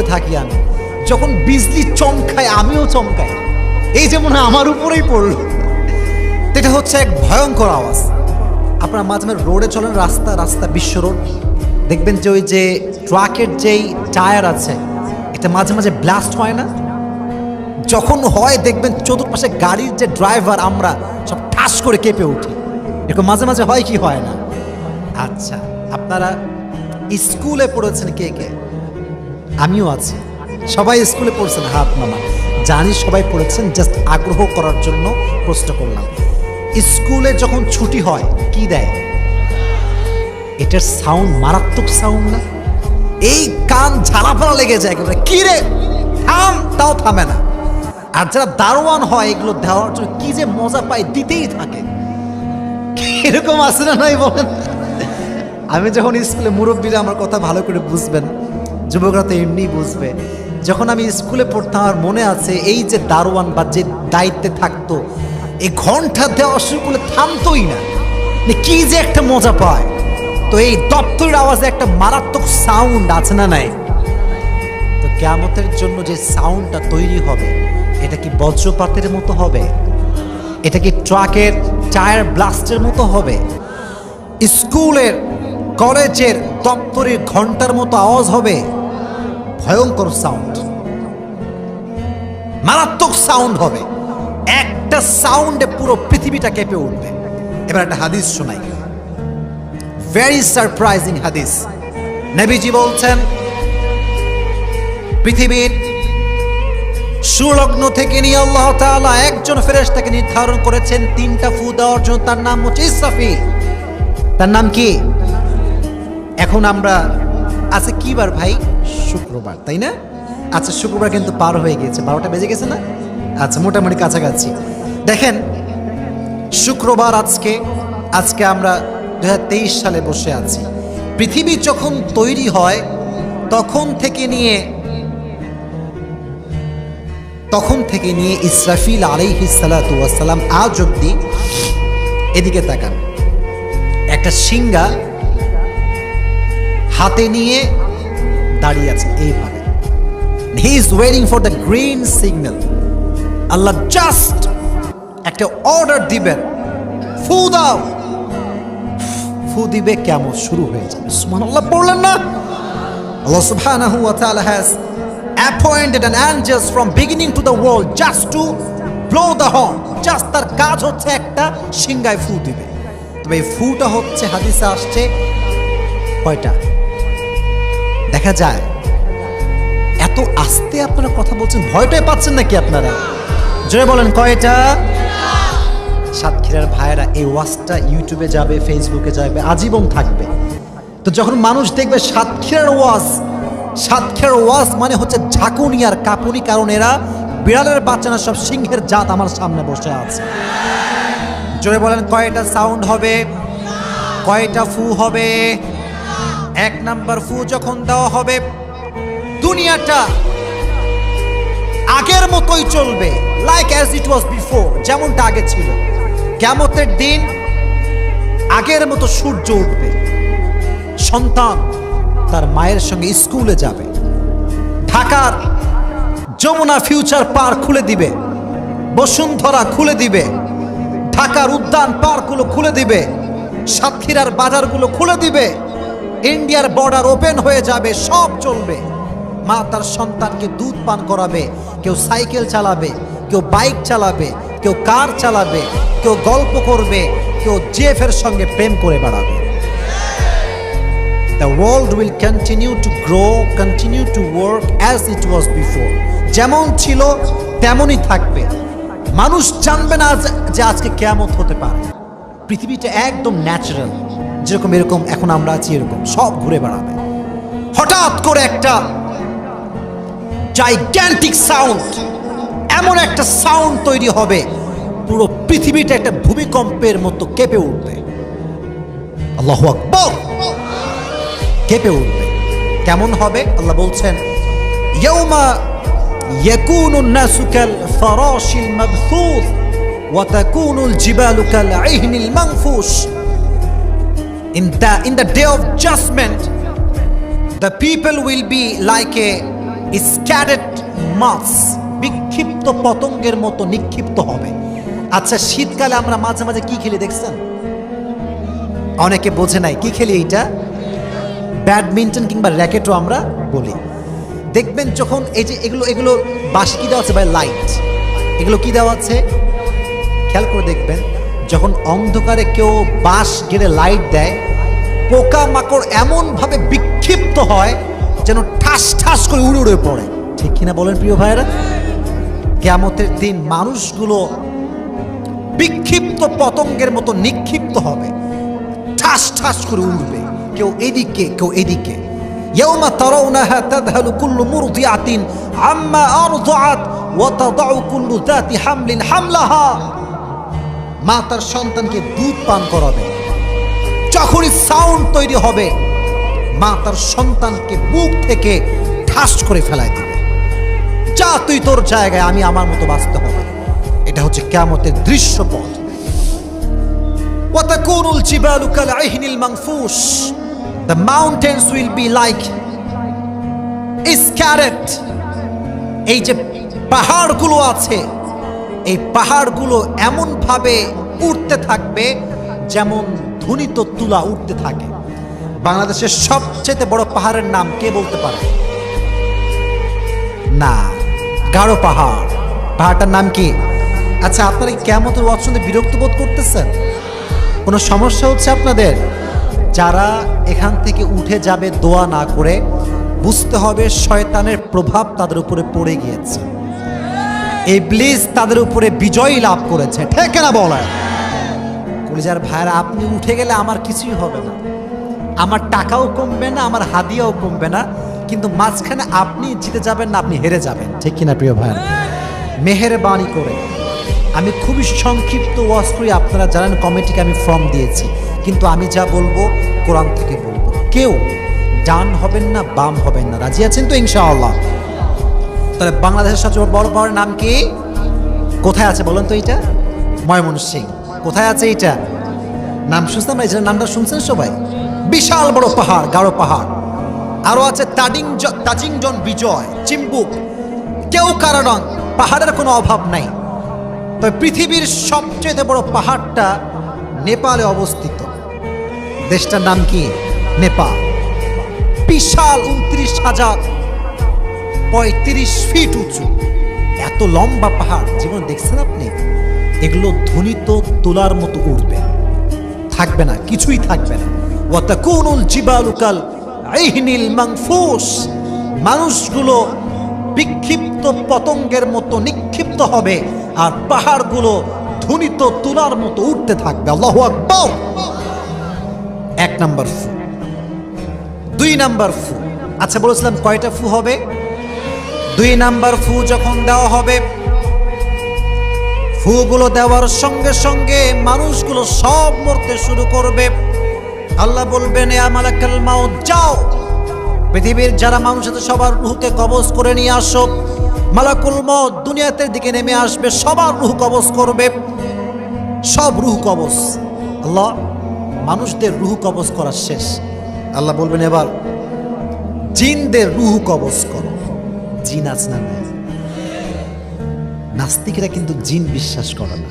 করে থাকি আমি, যখন বিজলি চমকায়, আমিও চমকাই। এই যেমন আমার উপরেই পড়ল। এটা হচ্ছে এক ভয়ঙ্কর আওয়াজ। আপনারা মাঝে মাঝে রোডে চলেন, রাস্তা রাস্তা, বিশ্ব রোড। দেখবেন যে ওই যে ট্রাকের যেই টায়ার আছে, এটা মাঝে মাঝে ব্লাস্ট হয় না? যখন হয়, দেখবেন চতুর্পাশে গাড়ির যে ড্রাইভার আমরা সব ঠাস করে কেঁপে উঠি। এরকম মাঝে মাঝে হয় কি হয় না? আচ্ছা আপনারা স্কুলে পড়েছেন কে কে? আমিও আছি। সবাই স্কুলে পড়ছেন, হাত মামা জানি সবাই পড়েছেন জাস্ট আগ্রহ করার জন্য প্রশ্ন করলাম। স্কুলে যখন ছুটি হয়, কি দেয়? এটার সাউন্ড মারাত্মক সাউন্ড না? এই কান ঝালাপালা লেগে যায় একেবারে। কি রে? থাম, তাও থামে না। আর যারা দারোয়ান হয়, এগুলো দেওয়ার জন্য কি যে মজা পায়, দিতেই থাকে। এরকম আছে না নাই বলেন? আমি যখন স্কুলে মুরব্বীরা আমার কথা ভালো করে বুঝবেন যুবকরা তো এমনি বুঝবে। যখন আমি স্কুলে পড়তাম আমার মনে আছে এই যে দারোয়ান বা যে দায়িত্বে থাকতো এই ঘণ্টা দেওয়া শুরু করলে থামতোই না। কি যে একটা মজা পায়। তো এই দপ্তরের আওয়াজে একটা মারাত্মক সাউন্ড আছে না নাই? তো কেয়ামতের জন্য যে সাউন্ডটা তৈরি হবে, এটা কি বজ্রপাতের মতো হবে? এটা কি ট্রাকের টায়ার ব্লাস্টের মতো হবে? স্কুলের, কলেজের দপ্তরের ঘণ্টার মতো আওয়াজ হবে? ভয়ঙ্কর সাউন্ড মারাত্মক সাউন্ড হবে। একটা সাউন্ডে পুরো পৃথিবীটা কেঁপে উঠবে। এবার একটা হাদিস শোনাই। ভেরি সারপ্রাইজিং হাদিস। নবীজি বলছেন, পৃথিবীর সুলগ্ন থেকে নিয়ে আল্লাহ তাআলা একজন ফেরেশতাকে নির্ধারণ করেছেন, তিনটা ফু দেওয়ার জন্য। তার নাম হচ্ছে ইসরাফিল। তার নাম কি? এখন আমরা আছে কি বার ভাই? শুক্রবার, তাই না? আচ্ছা শুক্রবার কিন্তু পার হয়ে গেছে বারোটা বেজে গেছে না? আচ্ছা মোটামুটি কাছাকাছি। দেখেন, শুক্রবার আজকে আজকে আমরা দুহাজার তেইশ সালে বসে আছি। পৃথিবী যখন তৈরি হয়, তখন থেকে নিয়ে, তখন থেকে নিয়ে ইসরাফিল আলাইহিসালাম আজ অব্দি এদিকে তাকান। একটা সিঙ্গা হাতে নিয়ে দাঁড়িয়ে আছে এইভাবে। He is waiting for the green signal Allah just একটা অর্ডার দিবেন। ফু দাও। ফু দিবে কেমন? শুরু হয়ে যাবে। সুবহানাল্লাহ পড়লেন না। Allah subhanahu wa ta'ala has appointed an angels from beginning to the world just to blow the horn just তার কাজ হচ্ছে একটা সিংগায় ফু দিবে। তবে এই ফুটা হচ্ছে, হাদিসে আসছে, কয়টা? দেখা যায়, এত আস্তে আপনারা কথা বলছেন, ভয়টাই পাচ্ছেন নাকি আপনারা? জোরে বলেন, কয়টা? সাতক্ষীরার ভাইয়েরা এই ওয়াজটা ইউটিউবে যাবে, ফেসবুকে যাবে, আজীবন থাকবে। তো যখন মানুষ দেখবে সাতক্ষীরার ওয়াজ সাতক্ষীরার ওয়াজ মানে হচ্ছে ঝাঁকুনি আর কাপুনি, কারণ এরা বিড়ালের বাচ্চারা সব সিংহের জাত আমার সামনে বসে আছে। জোরে বলেন, কয়টা সাউন্ড হবে? কয়টা ফু হবে? এক নাম্বার ফু যখন দেওয়া হবে, দুনিয়াটা আগের মতোই চলবে like as it was before যেমনটা আগে ছিল। কেমতের দিন আগের মতো সূর্য উঠবে। সন্তান তার মায়ের সঙ্গে স্কুলে যাবে। ঢাকার যমুনা ফিউচার পার্ক খুলে দিবে। বসুন্ধরা খুলে দিবে। ঢাকার উদ্যান পার্কগুলো খুলে দিবে। সাতক্ষীরার বাজারগুলো খুলে দিবে। ইন্ডিয়ার বর্ডার ওপেন হয়ে যাবে, সব চলবে। মা তার সন্তানকে দুধ পান করাবে, কেউ সাইকেল চালাবে, কেউ বাইক চালাবে, কেউ কার চালাবে, কেউ গল্প করবে, কেউ জেফের সঙ্গে প্রেম করে বেড়াবে। The world will continue to grow continue to work as it was before যেমন ছিল, তেমনই থাকবে। মানুষ জানবে না যে আজকে কেমন হতে পারে। পৃথিবীটা একদম ন্যাচারাল যেরকম এরকম এখন আমরা আছি এরকম সব ঘুরে বেড়াবে হঠাৎ করে একটা জাইগ্যান্টিক সাউন্ড এমন একটা সাউন্ড তৈরি হবে পুরো পৃথিবীটা একটা ভূমিকম্পের মতো কেঁপে উঠবে আল্লাহ আকবর কেঁপে উঠবে কেমন হবে আল্লাহ বলছেন ইয়ৌমা يكون الناس كالفراش المبثوث وتكون الجبال كالعهن المنفوش in the in the day of judgment, the people will be like a স্ক্যাডেড মাছ বিক্ষিপ্ত পতঙ্গের মতো নিক্ষিপ্ত হবে। আচ্ছা শীতকালে আমরা মাঝে মাঝে কি খেলি দেখছেন? অনেকে বোঝে নাই, কি খেলি এইটা? ব্যাডমিন্টন কিংবা র্যাকেটও আমরা বলি। দেখবেন যখন এই যে এগুলো এগুলো বাস কি দেওয়া আছে বা লাইট। এগুলো কি দেওয়া আছে? খেয়াল করে দেখবেন। যখন অন্ধকারে কেউ বাঁশ গেড়ে লাইট দেয় পোকা মাকড় এমনভাবে বিক্ষিপ্ত হয় যেন ঠাস ঠাস করে উড়ে উড়ে পড়ে ঠিক কিনা বলেন প্রিয় ভাইয়েরা কেয়ামতের দিন মানুষগুলো বিক্ষিপ্ত পতঙ্গের মতো নিক্ষিপ্ত হবে ঠাস ঠাস করে উঠবে কেউ এদিকে কেউ এদিকে يوم ترونها تذهل كل مرضعة عما أرضعت وتضع كل ذات حمل حملها মা তার সন্তানকে দুধ পান করাবে যখনই সাউন্ড তৈরি হবে মা তার সন্তানকে বুক থেকে ঠাস করে ফেলায় দিবে যা তুই তোর জায়গায় আমি আমার মতো বাঁচতে হবে এটা হচ্ছে কেমতের দৃশ্যপট وتكون الجبال كالعهن المنفوش The mountains will be like scattered এই যে পাহাড়গুলো আছে এই পাহাড়গুলো এমনভাবে উঠতে থাকবে যেমন ধ্বনিত তুলা উঠতে থাকে। বাংলাদেশের সবচেয়ে বড় পাহাড়ের নাম কে বলতে পারে? না গাঢ় পাহাড়। পাহাড়টার নাম কি? আচ্ছা আপনারা কেমতের ওয়াজ শুনতে বিরক্ত বোধ করতেছেন? কোনো সমস্যা হচ্ছে আপনাদের? যারা এখান থেকে উঠে যাবে দোয়া না করে, বুঝতে হবে শয়তানের প্রভাব তাদের উপরে পড়ে গিয়েছে। এই ব্লিজ তাদের উপরে বিজয় লাভ করেছে। ঠিক না বলা? কলিজার ভাইরা আপনি উঠে গেলে আমার কিছুই হবে না। আমার টাকাও কমবে না, আমার হাদিয়াও কমবে না। কিন্তু মাঝখানে আপনি জিতে যাবেন না, আপনি হেরে যাবেন। ঠিক কিনা প্রিয় ভাই মেহেরবানি করে। আমি খুবই সংক্ষিপ্ত করি আপনারা জানেন কমিটিকে আমি ফর্ম দিয়েছি। কিন্তু আমি যা বলব, কোরআন থেকে বলব। কেউ ডান হবেন না, বাম হবেন না। রাজি আছেন তো ইনশাআল্লাহ? তাহলে বাংলাদেশের সবচেয়ে বড় পাহাড়ের নাম কি? কোথায় আছে বলেন তো এটা? ময়মনসিং কোথায় আছে এটা? নাম শুনছেন না এটার নামটা শুনছেন সবাই? বিশাল বড় পাহাড়, গাঢ় পাহাড়। আরও আছে তাডিং তাজিংজন বিজয়, চিম্বুক। কেউ কারণ পাহাড়ের কোনো অভাব নাই। তবে পৃথিবীর সবচেয়ে বড় পাহাড়টা নেপালে অবস্থিত। দেশটার নাম কি? নেপাল। বিশাল উনত্রিশ হাজার পঁয়ত্রিশ ফিট উঁচু। এত লম্বা পাহাড়, জীবন দেখছেন আপনি? এগুলো ধ্বনিত তোলার মতো উঠবে থাকবে না, কিছুই থাকবে না। ওয়াতাকুনুল জিবালুকাল আইহনিল মাংফুস। মানুষগুলো বিক্ষিপ্ত পতঙ্গের মতো নিক্ষিপ্ত হবে আর পাহাড়গুলো ধ্বনিত তুলার মতো উঠতে থাকবে। আল্লাহু আকবার। এক নাম্বার ফু। দুই নাম্বার ফু। আচ্ছা বলেছিলাম কয়টা ফু হবে? দুই নাম্বার ফু যখন দেওয়া হবে, ফুগুলো দেওয়ার সঙ্গে সঙ্গে মানুষগুলো সব মরতে শুরু করবে। আল্লাহ বলবেন যাও। পৃথিবীর যারা মানুষ আছে, সবার রুহকে কবজ করে নিয়ে আসো। মালাকুল মত দুনিয়াতে দিকে নেমে আসবে, সবার রুহ কবজ করবে। সব রুহ কবজ। আল্লাহ, মানুষদের রুহ কবজ করা শেষ। আল্লাহ বলবেন, এবার জিনদের রুহ কবজ করো। জিন আছে না নাই? নাস্তিকরা কিন্তু জিন বিশ্বাস করে না।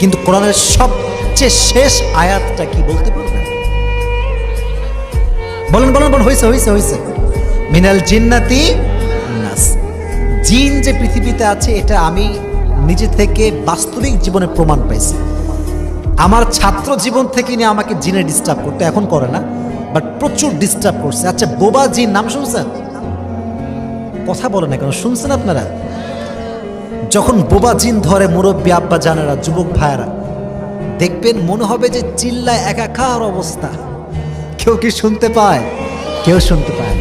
কিন্তু কোরআনের সবচেয়ে শেষ আয়াতটা কি বলতে পারবেন বলেন বলেন বলেন হয়েছে হয়েছে হয়েছে মিনাল জিন্নাতি নাস। জিন যে পৃথিবীতে আছে, এটা আমি নিজে থেকে বাস্তবিক জীবনে প্রমাণ পাইছি। আমার ছাত্র জীবন থেকে নিয়ে আমাকে জিনে ডিস্টার্ব করতে এখন করে না বাট প্রচুর ডিস্টার্ব করছে। আচ্ছা বোবা জিন, নাম শুনছেন? কথা বলে না কেন? শুনছেন আপনারা? যখন বোবা জিন ধরে মুরব্বী আব্বা জানেরা, যুবক ভাইয়েরা, দেখবেন মনে হবে যে চিল্লায় একাকার অবস্থা। কেউ কি শুনতে পায়? কেউ শুনতে পায়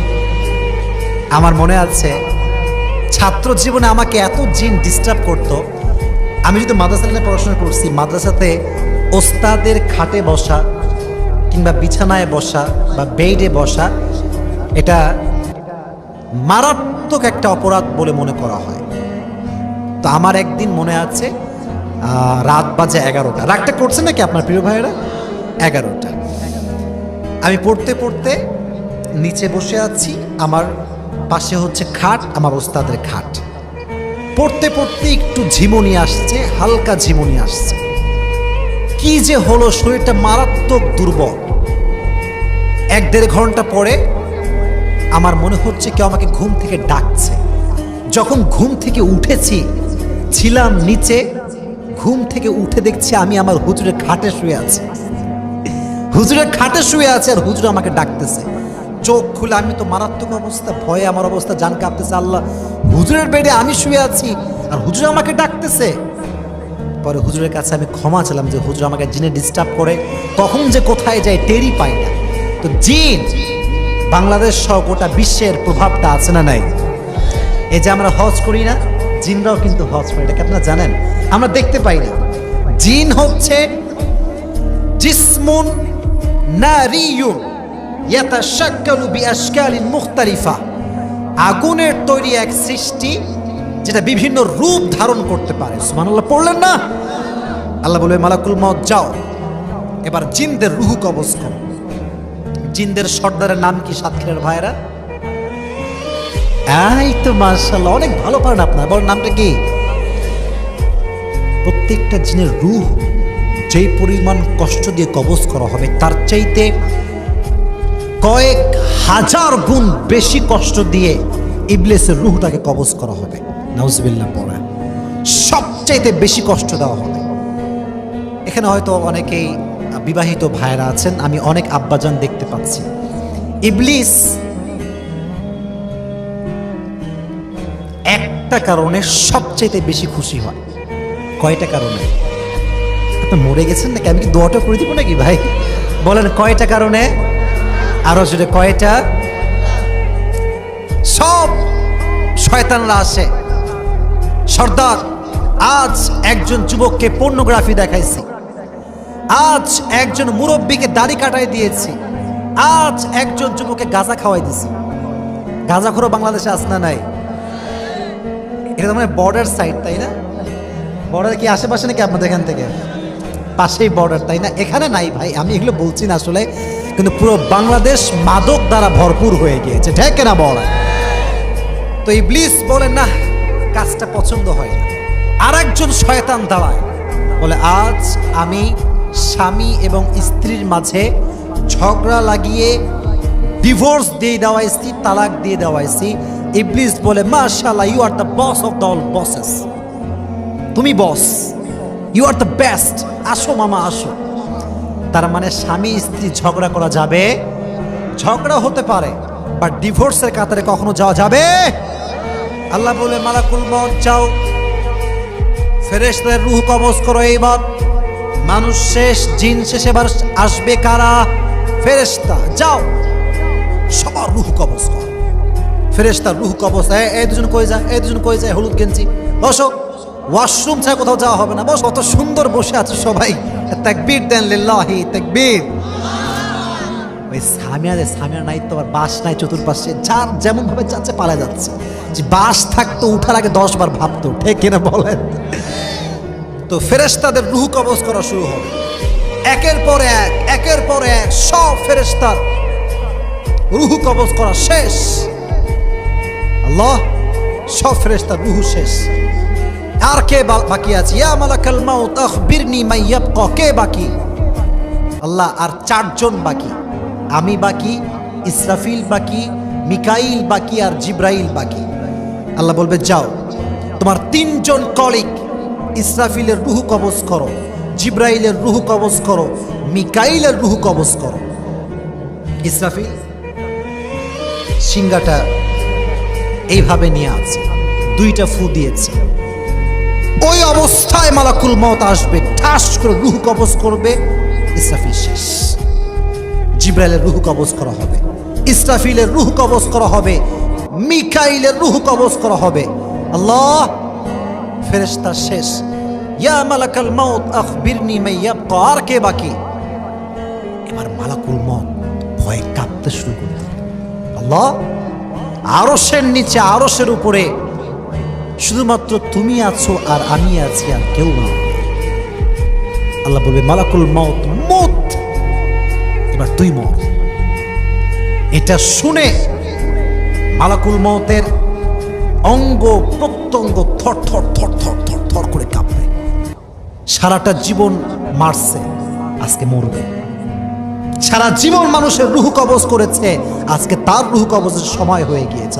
আমার মনে আছে, ছাত্র জীবনে আমাকে এত জিন ডিস্টার্ব করতো। আমি যদি মাদ্রাসা লাইনে পড়াশোনা করছি, মাদ্রাসাতে ওস্তাদের খাটে বসা কিংবা বিছানায় বসা বা বেডে বসা, এটা মারাত্মক একটা অপরাধ বলে মনে করা হয়। তো আমার একদিন মনে আছে রাত বাজে এগারোটা। রাগটা করছে নাকি আপনার প্রিয় ভাইয়েরা? এগারোটা। আমি পড়তে পড়তে নিচে বসে আছি, আমার পাশে হচ্ছে খাট, আমার ওস্তাদের খাট। পড়তে পড়তে একটু ঝিমুনি আসছে, হালকা ঝিমুনি আসছে। কি যে হলো, শরীরটা মারাত্মক দুর্বল। এক দেড় ঘণ্টা পরে আমার মনে হচ্ছে কেউ আমাকে ঘুম থেকে ডাকছে। যখন ঘুম থেকে উঠেছি, ছিলাম নিচে, ঘুম থেকে উঠে দেখছি আমি আমার হুজুরের খাটে শুয়ে আছি। হুজুরের খাটে শুয়ে আছে আর হুজুর আমাকে ডাকতেছে। চোখ খুলে আমি তো মারাত্মক অবস্থা, ভয়ে আমার অবস্থা, জান কাঁপতেছে, আল্লাহ, হুজুরের বেডে আমি শুয়ে আছি আর হুজুর আমাকে ডাকতেছে। পরে হুজুরের কাছে আমি ক্ষমা চাইলাম যে হুজুর আমাকে জিনে ডিস্টার্ব করে কখন যে কোথায় যায় টেরই পাই না। তো জিন বাংলাদেশ সহ গোটা বিশ্বের প্রভাবটা আছে না নাই? এই যে আমরা হজ করি না, জিনরাও কিন্তু হজ করে এটাকে আপনারা জানেন? আমরা দেখতে পাই না। জিন হচ্ছে আগুনের তৈরি এক সৃষ্টি, যেটা বিভিন্ন রূপ ধারণ করতে পারে। সুবহানাল্লাহ, পড়লেন না? আল্লাহ বলবে, মালাকুল মত যাও। এবার জিনদের রুহু কবজ করো। জিনদের সর্দারের নাম কি সাতক্ষীরার ভাইরা এই তো মার্শাল্লাহ অনেক ভালো পারেন আপনার। বড় নামটা কি? প্রত্যেকটা জিনের রুহ যেই পরিমাণ কষ্ট দিয়ে কবজ করা হবে, তার চাইতে কয়েক হাজার গুণ বেশি কষ্ট দিয়ে ইবলিসের রুহটাকে কবজ করা হবে। নাউজবিল্লাহ, পড়া। সবচাইতে বেশি কষ্ট দেওয়া হবে। এখানে হয়তো অনেকেই বিবাহিত ভাইরা আছেন, আমি অনেক আব্বাজান দেখতে পাচ্ছি। ইবলিস একটা কারণে সবচাইতে বেশি খুশি হয়। কয়টা কারণে? আপনি মরে গেছেন নাকি? আমি কি দোয়াটা করে দিব নাকি ভাই? বলেন, কয়টা কারণে? আরও জোরে, কয়টা? সব শয়তানরা আসে। সর্দার, আজ একজন যুবককে পর্নোগ্রাফি দেখাইছি। আজ একজন মুরব্বীকে দাড়ি কাটাই দিয়েছি। আজ একজন যুবককে গাঁজা খাওয়াই দিছি গাঁজা খোরো বাংলাদেশে আস না নাই। এটা মানে বর্ডার সাইড তাই না? বর্ডার কি আশেপাশে নাকি আপনাদের এখান থেকে? পাশেই বর্ডার তাই না? এখানে নাই ভাই, আমি এগুলো বলছি না আসলে, কিন্তু পুরো বাংলাদেশ মাদক দ্বারা ভরপুর হয়ে গিয়েছে। ঠিক না বর্ডার তো এই ইবলিস বলেন, না, কাজটা পছন্দ হয় আর একজন শয়তান দাঁড়ায়, বলে, আজ আমি স্বামী এবং স্ত্রীর মাঝে ঝগড়া লাগিয়ে ডিভোর্স দিয়ে দেওয়াইছি, তালাক দিয়ে দেওয়াইছি। ইবলিস বলে, মাশাআল্লাহ you are the boss of the all bosses তুমি boss you are the best আসো মামা, আসো। তার মানে স্বামী, স্ত্রী ঝগড়া করা যাবে? ঝগড়া হতে পারে বা ডিভোর্সের কাতারে কখনো যাওয়া যাবে? আল্লাহ বলে, মালাকুল মত যাও। ফেরেশতাদের রুহ কবজ করো এইবার। মানুষ শেষ, জিন শেষ, এবার আসবে কারা? ফেরেশতা, যাও। সবার রুহ কবজ কর। ফেরেশতার রুহ কবজ। এই দুজন কই যায়? এই দুজন কই যায়? হলুদ গেঞ্জি। বসো। ওয়াশরুম ছাড়া কোথাও যাওয়া হবে না। বস। কত সুন্দর বসে আছে সবাই। তাকবীর দেন লিল্লাহি, তাকবীর। ওই সামিয়ারে সামিয়ার নাই তো, আবার বাস নাই চতুর্পাশে। যার যেমন ভাবে যাচ্ছে পালা যাচ্ছে। যে বাস থাকতো, উঠার আগে দশ বার ভাবতো। ঠিক কিনা বলেন? তো ফেরেশতাদের রুহ কবজ করা শুরু হবে। একের পর এক, একের পর এক, সব ফেরেশতার রুহু কবজ করা শেষ। আল্লাহ, সব ফেরেশতার রুহু শেষ। আর কে বাকি আছে? ইয়া মালাকাল মাউত, আখবিরনি মাই ইয়াবকা, কে বাকি? আল্লাহ, আর চারজন বাকি। আমি বাকি, ইসরাফিল বাকি, মিকাইল বাকি, আর জিব্রাইল বাকি। আল্লাহ বলবে, যাও, তোমার তিনজন কলিক ইসরাফিলের রুহু কবজ করো, জিব্রাইলের রুহু কবজ করো, মিকাইলের রুহু কবজ করো। ইসরাফিল সিংগাটা এইভাবে নিয়ে আছে, দুইটা ফু দিয়েছে। ওই অবস্থায় মালাকুল মত আসবে, ঠাস করে রুহ কবজ করবে, ইসরাফিল শেষ। জিব্রাইলের রুহ কবজ করা হবে, ইসরাফিলের রুহ কবজ করা হবে, মিকাইলের রুহ কবজ করা হবে। আল্লাহ, ফেরেশতা শেষ। ইয়া মালাকাল আখবিরনি আর কে বাকি? এবার মালাকুল মত ভয়ে কাঁপতে শুরু আল্লাহ নিচে উপরে, শুধুমাত্র তুমি আছো আর আমি আছি আর কেউ না। আল্লাহ বলবে, মালাকুল মত মত এবার তুই মর এটা শুনে মালাকুল মতের অঙ্গ প্রত্যঙ্গ থর থর থর থর থর থর করে সারাটা জীবন মারছে, আজকে মরবে। সারা জীবন মানুষের রুহ কবজ করেছে, আজকে তার রুহ কবজের সময় হয়ে গিয়েছে।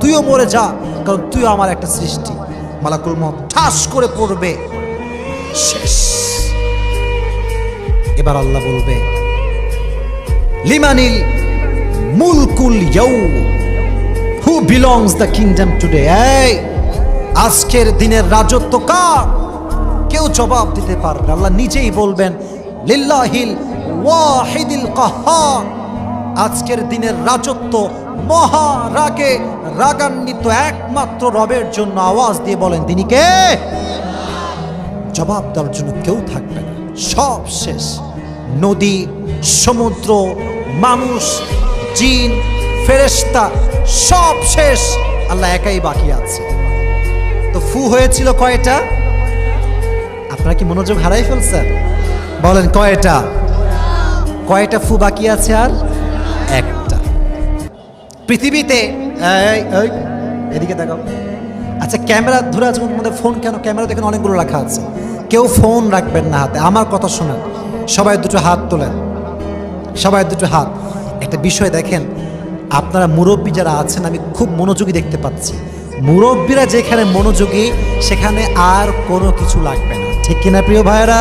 তুইও মরে যা, কারণ তুইও আমার একটা সৃষ্টি। মালাকুল মত ঠাস করে পড়বে। শেষ। এবার আল্লাহ বলবে, লিমানিল মুলকুল ইয়ৌ who belongs the kingdom today এই আজকের দিনের রাজত্ব কার? কেউ জবাব দিতে পারবে আল্লাহ নিজেই বলবেন, লিল্লাহিল ওয়াহিদিল কাহার। আজকের দিনের রাজত্ব মহা রাগে রাগান্বিত একমাত্র রবের জন্য আওয়াজ দিয়ে বলেন, তিনি কে? জবাব দেওয়ার জন্য কেউ থাকবে না। সব শেষ। নদী, সমুদ্র, মানুষ, জিন, ফেরেশতা, সব শেষ। আল্লাহ একাই বাকি আছে। তো ফু হয়েছিল কয়টা? আপনারা কি মনোযোগ হারাই ফেলছেন? বলেন, কয়টা? কয়টা ফু বাকি আছে আর একটা? পৃথিবীতে এদিকে দেখাও আচ্ছা ক্যামেরা ধরে আছে মধ্যে ফোন কেন? ক্যামেরা দেখেন অনেকগুলো রাখা আছে। কেউ ফোন রাখবেন না হাতে। আমার কথা শোনেন। সবাই দুটো হাত তোলেন। সবাই দুটো হাত। একটা বিষয় দেখেন, আপনারা মুরব্বী যারা আছেন, আমি খুব মনোযোগী দেখতে পাচ্ছি। মুরব্বীরা যেখানে মনোযোগী সেখানে আর কোনো কিছু লাগবে না। ঠিক কিনা প্রিয় ভাইরা